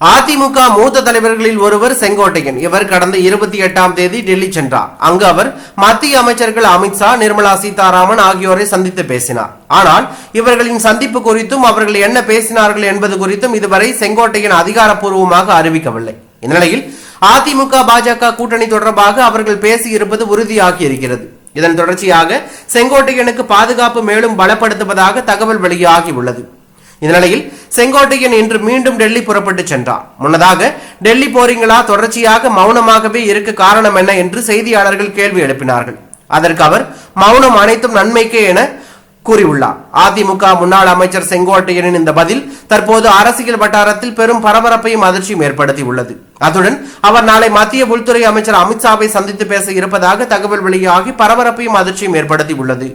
அதிமுக மூத்த தலைவர்களில் ஒருவர் செங்கோட்டையன். இவர் கடந்த இருபத்தி எட்டாம் தேதி டெல்லி சென்றார். அங்கு அவர் மத்திய அமைச்சர்கள் அமித்ஷா நிர்மலா சீதாராமன் ஆகியோரை சந்தித்து பேசினார். ஆனால் இவர்களின் சந்திப்பு குறித்தும் அவர்கள் என்ன பேசினார்கள் என்பது குறித்தும் இதுவரை செங்கோட்டையன் அதிகாரப்பூர்வமாக அறிவிக்கவில்லை. இந்நிலையில் அதிமுக பாஜக கூட்டணி தொடர்பாக அவர்கள் பேசியிருப்பது உறுதியாகி இருக்கிறது. இதன் தொடர்ச்சியாக செங்கோட்டையனுக்கு பாதுகாப்பு மேலும் பலப்படுத்துவதாக தகவல் வெளியாகி உள்ளது. இந்நிலையில் செங்கோட்டையன் இன்று மீண்டும் டெல்லி புறப்பட்டு சென்றார். முன்னதாக டெல்லி போறீங்களா? தொடர்ச்சியாக மௌனமாகவே இருக்க காரணம் என்ன என்று செய்தியாளர்கள் கேள்வி எழுப்பினார்கள். அதற்கு அவர் மௌனம் அனைத்தும் நன்மைக்கே என கூறியுள்ளார். அதிமுக முன்னாள் அமைச்சர் செங்கோட்டையனின் இந்த பதில் தற்போது அரசியல் வட்டாரத்தில் பெரும் பரபரப்பையும் அதிர்ச்சியும் ஏற்படுத்தி உள்ளது அத்துடன் அவர் நாளை மத்திய உள்துறை அமைச்சர் அமித்ஷாவை சந்தித்து பேச இருப்பதாக தகவல் வெளியாகி பரபரப்பையும் அதிர்ச்சியும் ஏற்படுத்தி உள்ளது